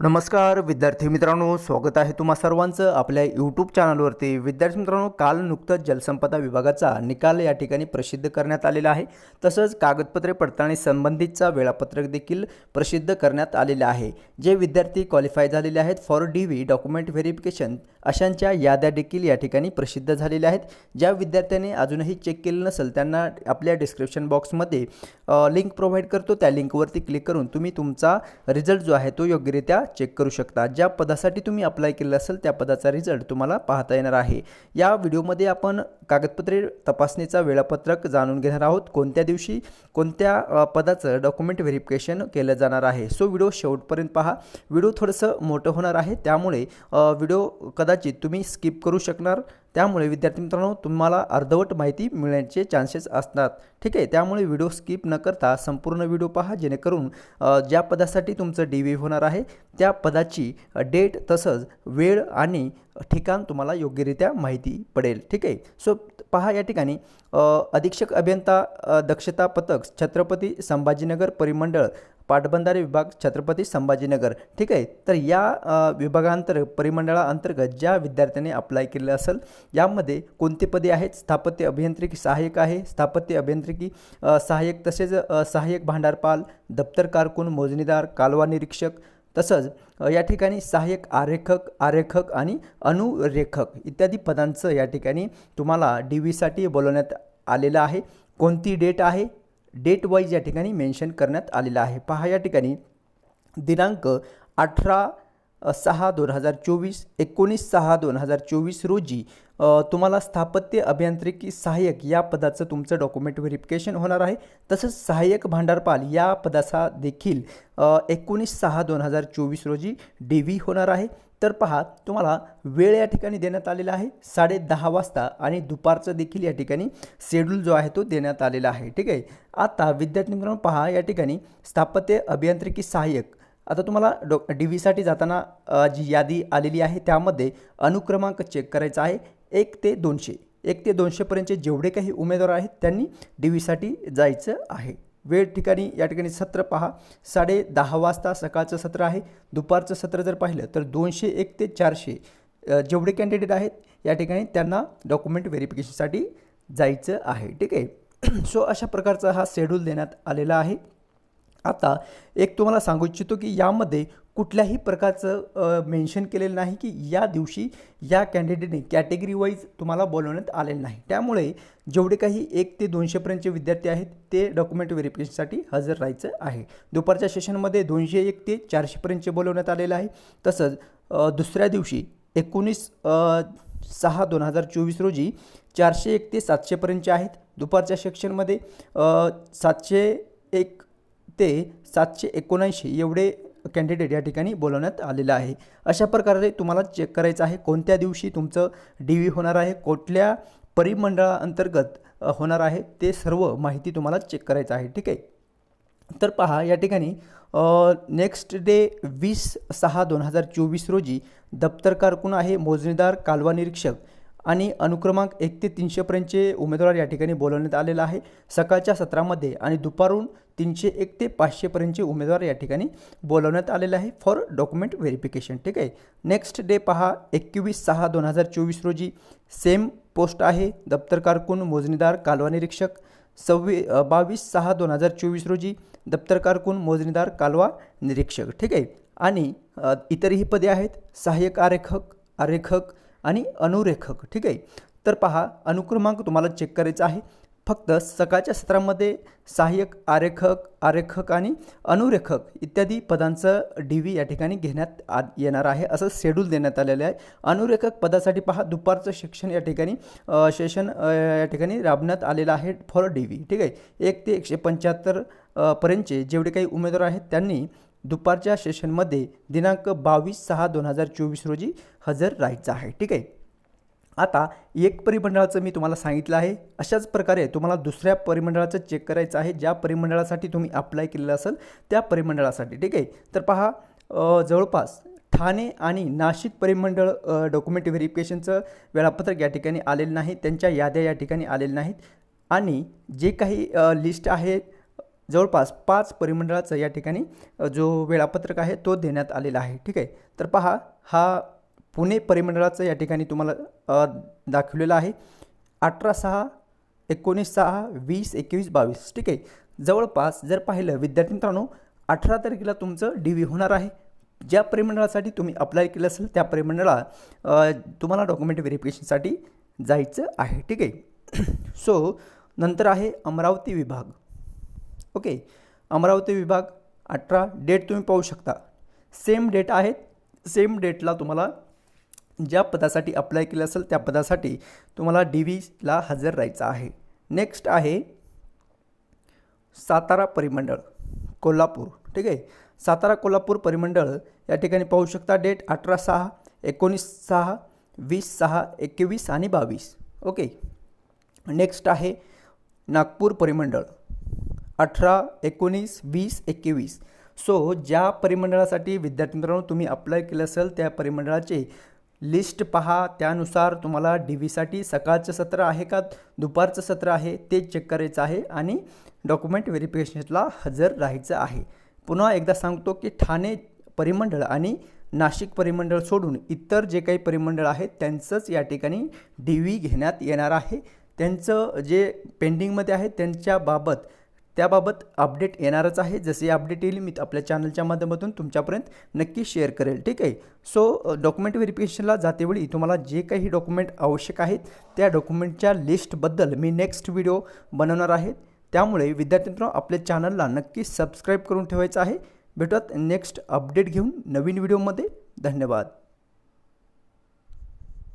नमस्कार विद्यार्थी मित्रांनो स्वागत आहे तुम्हा सर्वांचं आपल्या यूट्यूब चॅनलवरती विद्यार्थी मित्रांनो काल नुकतंच जलसंपदा विभागाचा निकाल या ठिकाणी प्रसिद्ध करण्यात आलेला आहे. तसंच कागदपत्रे पडताळणी संबंधितचा वेळापत्रक देखील प्रसिद्ध करण्यात आलेलं आहे. जे विद्यार्थी क्वालिफाय झालेले आहेत for D V document verification अशांच्या याद्या देखील या ठिकाणी प्रसिद्ध झालेल्या आहेत. ज्या विद्यार्थ्यांनी अजूनही चेक केलं नसेल त्यांना आपल्या डिस्क्रिप्शन बॉक्समध्ये लिंक प्रोव्हाइड करतो. त्या लिंकवरती क्लिक करून तुम्ही तुमचा रिझल्ट जो आहे तो योग्यरित्या चेक करू शकता. ज्या पदासाठी तुम्ही अप्लाय केलं असेल त्या पदाचा रिझल्ट तुम्हाला पाहता येणार आहे. या व्हिडिओमध्ये आपण कागदपत्रे तपासणीचा वेळापत्रक जाणून घेणार आहोत. कोणत्या दिवशी कोणत्या पदाचं डॉक्युमेंट व्हेरिफिकेशन केलं जाणार आहे? सो व्हिडिओ शेवटपर्यंत पहा. व्हिडिओ थोडंसं मोठं होणार आहे. त्यामुळे व्हिडिओ कदाचित तुम्ही स्किप करू शकणार. त्यामुळे विद्यार्थी मित्रांनो तुम्हाला अर्धवट माहिती मिळण्याचे चान्सेस असतात. ठीक आहे त्यामुळे व्हिडिओ स्किप न करता संपूर्ण व्हिडिओ पहा जेणेकरून ज्या पदासाठी तुमचं डी व्ही होणार आहे त्या पदाची डेट तसंच वेळ आणि ठिकाण तुम्हाला योग्यरित्या माहिती पडेल. ठीक आहे सो पहा या ठिकाणी अधीक्षक अभियंता दक्षता पथक छत्रपती संभाजीनगर परिमंडळ पाटबंधारे विभाग छत्रपती संभाजीनगर. ठीक आहे? तर या विभागांतर परिमंडळाअंतर्गत ज्या विद्यार्थ्यांनी अप्लाय केलेलं असेल यामध्ये कोणते पदे आहेत? स्थापत्य अभियांत्रिकी सहाय्यक आहे. स्थापत्य अभियांत्रिकी सहाय्यक तसेच सहाय्यक भांडारपाल दप्तर कारकून मोजणीदार कालवा निरीक्षक तसंच या ठिकाणी सहाय्यक आरेखक आरेखक आणि अनुरेखक इत्यादी पदांचं या ठिकाणी तुम्हाला डी व्हीसाठी बोलवण्यात आलेलं आहे. कोणती डेट आहे? डेट वाईज या ठिकाणी मेन्शन करण्यात आलेलं आहे. पहा या ठिकाणी दिनांक अठरा सहा दोन हजार चोवीस एकोणीस सहा दोन हजार चोवीस रोजी तुम्हाला स्थापत्य अभियांत्रिकी सहाय्यक या पदाचं तुमचं डॉक्युमेंट व्हेरिफिकेशन होणार आहे. तसंच सहाय्यक भांडारपाल या पदाचा देखील एकोणीस सहा दोन हजार चोवीस रोजी डी व्ही होणार आहे. तर पहा तुम्हाला वेळ या ठिकाणी देण्यात आलेला आहे साडे दहा वाजता आणि दुपारचं देखील या ठिकाणी शेड्यूल जो आहे तो देण्यात आलेला आहे. ठीक आहे? आता विद्यार्थी मित्रांनो पहा या ठिकाणी स्थापत्य अभियांत्रिकी सहाय्यक आता तुम्हाला डॉ डी व्हीसाठी जाताना जी यादी आलेली आहे त्यामध्ये अनुक्रमांक चेक करायचा आहे एक ते दोनशे. एक ते दोनशेपर्यंतचे जेवढे काही उमेदवार आहेत त्यांनी डी व्हीसाठी जायचं आहे. वेळ ठिकाणी या ठिकाणी सत्र पहा. साडे दहा वाजता सकाळचं सत्र आहे. दुपारचं सत्र जर पाहिलं तर दोनशे एक ते चारशे जेवढे कॅन्डिडेट आहेत या ठिकाणी त्यांना डॉक्युमेंट व्हेरिफिकेशनसाठी जायचं आहे. ठीक आहे? सो अशा प्रकारचा हा शेड्यूल देण्यात आलेला आहे. आता एक तुम्हाला सांगू इच्छितो की यामध्ये कुठल्याही प्रकारचं मेन्शन केलेलं नाही की या दिवशी या कॅन्डिडेटने कॅटेगरी वाईज तुम्हाला बोलवण्यात आलेलं नाही. त्यामुळे जेवढे काही एक ते दोनशेपर्यंतचे विद्यार्थी आहेत ते डॉक्युमेंट व्हेरिफिकेशनसाठी हजर राहायचं आहे. दुपारच्या सेशनमध्ये दोनशे एक ते चारशेपर्यंतचे बोलवण्यात आलेलं आहे. तसंच दुसऱ्या दिवशी एकोणीस सहा दोन हजार चोवीस रोजी चारशे एक ते सातशेपर्यंतचे आहेत. दुपारच्या सेक्शनमध्ये सातशे एक ते सातशे एकोणऐंशी एवढे कॅन्डिडेट या ठिकाणी बोलवण्यात आलेलं आहे. अशा प्रकारे तुम्हाला चेक करायचं आहे कोणत्या दिवशी तुमचं डी व्ही होणार आहे कुठल्या परिमंडळाअंतर्गत होणार आहे ते सर्व माहिती तुम्हाला चेक करायचं आहे ठीक आहे? तर पहा या ठिकाणी नेक्स्ट डे वीस सहा दोन हजार चोवीस रोजी दप्तर कारकून आहे? मोजणीदार कालवा निरीक्षक. आणि अनुक्रमांक एक ते तीनशेपर्यंतचे उमेदवार या ठिकाणी बोलवण्यात आलेला आहे. सकाळच्या सत्रामध्ये आणि दुपारून तीनशे एक ते पाचशेपर्यंतचे उमेदवार या ठिकाणी बोलवण्यात आलेले आहे फॉर डॉक्युमेंट व्हेरिफिकेशन. ठीक आहे? नेक्स्ट डे पहा एकवीस सहा दोन हजार चोवीस रोजी सेम पोस्ट आहे. दप्तर कारकून मोजणीदार कालवा निरीक्षक सव्वी बावीस सहा दोन हजार चोवीस रोजी दप्तर कारकून मोजणीदार कालवा निरीक्षक. ठीक आहे? आणि इतरही पदे आहेत. सहाय्यक आरेखक आरेखक आणि अनुरेखक ठीक आहे? तर पहा अनुक्रमांक तुम्हाला चेक करायचा आहे. फक्त सकाळच्या सत्रामध्ये सहाय्यक आरेखक आरेखक आणि अनुरेखक इत्यादी पदांचं डी व्ही या ठिकाणी घेण्यात आ येणार आहे. असं शेड्यूल देण्यात आलेलं आहे. अनुरेखक पदासाठी पहा दुपारचं शिक्षण या ठिकाणी सेशन या ठिकाणी राबण्यात आलेलं आहे फॉर डी व्ही ठीक आहे? एक ते एकशे पंच्याहत्तर पर्यंतचे जेवढे काही उमेदवार आहेत त्यांनी दुपारच्या सेशनमध्ये दिनांक बावीस सहा दोन हजार चोवीस रोजी हजर राहायचं आहे. ठीक आहे? आता एक परिमंडळाचं मी तुम्हाला सांगितलं आहे. अशाच प्रकारे तुम्हाला दुसऱ्या परिमंडळाचं चेक करायचं आहे. ज्या परिमंडळासाठी तुम्ही अप्लाय केलेलं असेल त्या परिमंडळासाठी. ठीक आहे? तर पहा जवळपास ठाणे आणि नाशिक परिमंडळ डॉक्युमेंट व्हेरिफिकेशनचं वेळापत्रक या ठिकाणी आलेलं नाही. त्यांच्या याद्या या ठिकाणी आलेल्या नाहीत. आणि जे काही लिस्ट आहे जवळपास पाच परिमंडळाचं या ठिकाणी जो वेळापत्रक आहे तो देण्यात आलेला आहे. ठीक आहे? तर पहा हा पुणे परिमंडळाचं या ठिकाणी तुम्हाला दाखवलेलं आहे. अठरा सहा एकोणीस सहा वीस एकवीस बावीस. ठीक आहे? जवळपास जर पाहिलं विद्यार्थी मित्रांनो अठरा तारखेला तुमचं डी व्ही होणार आहे. ज्या परिमंडळासाठी तुम्ही अप्लाय केलं असेल त्या परिमंडळा तुम्हाला डॉक्युमेंट व्हेरिफिकेशनसाठी जायचं आहे. ठीक आहे? सो नंतर आहे अमरावती विभाग. ओके. अमरावती विभाग अठरा डेट तुम्ही पाहू शकता. सेम डेट आहेत सेम डेटला तुम्हाला ज्या पदासाठी अप्लाय केलं असेल त्या पदासाठी तुम्हाला डी व्हीला हजर राहायचं आहे. नेक्स्ट आहे सातारा परिमंडळ कोल्हापूर. ठीक आहे? सातारा कोल्हापूर परिमंडळ या ठिकाणी पाहू शकता डेट अठरा सहा एकोणीस सहा वीस सहा एकवीस आणि बावीस. ओके. नेक्स्ट आहे नागपूर परिमंडळ. अठरा एकोणीस वीस एकवीस. सो ज्या परिमंडळासाठी विद्यार्थी मित्रांनो तुम्ही अप्लाय केलं असेल त्या परिमंडळाचे लिस्ट पहा. त्यानुसार तुम्हाला डी व्हीसाठी सकाळचं सत्र आहे का? दुपारचं सत्र आहे ते चेक करायचं आहे आणि डॉक्युमेंट व्हेरिफिकेशनला हजर राहायचं आहे. पुन्हा एकदा सांगतो की ठाणे परिमंडळ आणि नाशिक परिमंडळ सोडून इतर जे काही परिमंडळ आहेत त्यांचंच या ठिकाणी डी व्ही घेण्यात येणार आहे. त्यांचं जे पेंडिंगमध्ये आहे त्यांच्याबाबत त्याबाबत अपडेट येणारच आहे. जसे अपडेट येईल मी आपल्या चॅनलच्या माध्यमातून तुमच्यापर्यंत नक्की शेअर करेल. ठीक आहे? सो डॉक्युमेंट व्हेरिफिकेशनला जातेवेळी तुम्हाला जे काही डॉक्युमेंट आवश्यक आहेत त्या डॉक्युमेंटच्या लिस्टबद्दल मी नेक्स्ट व्हिडिओ बनवणार आहे. त्यामुळे विद्यार्थी मित्रांनो आपल्या चॅनलला नक्की सबस्क्राईब करून ठेवायचं आहे. भेटत नेक्स्ट अपडेट घेऊन नवीन व्हिडिओमध्ये धन्यवाद.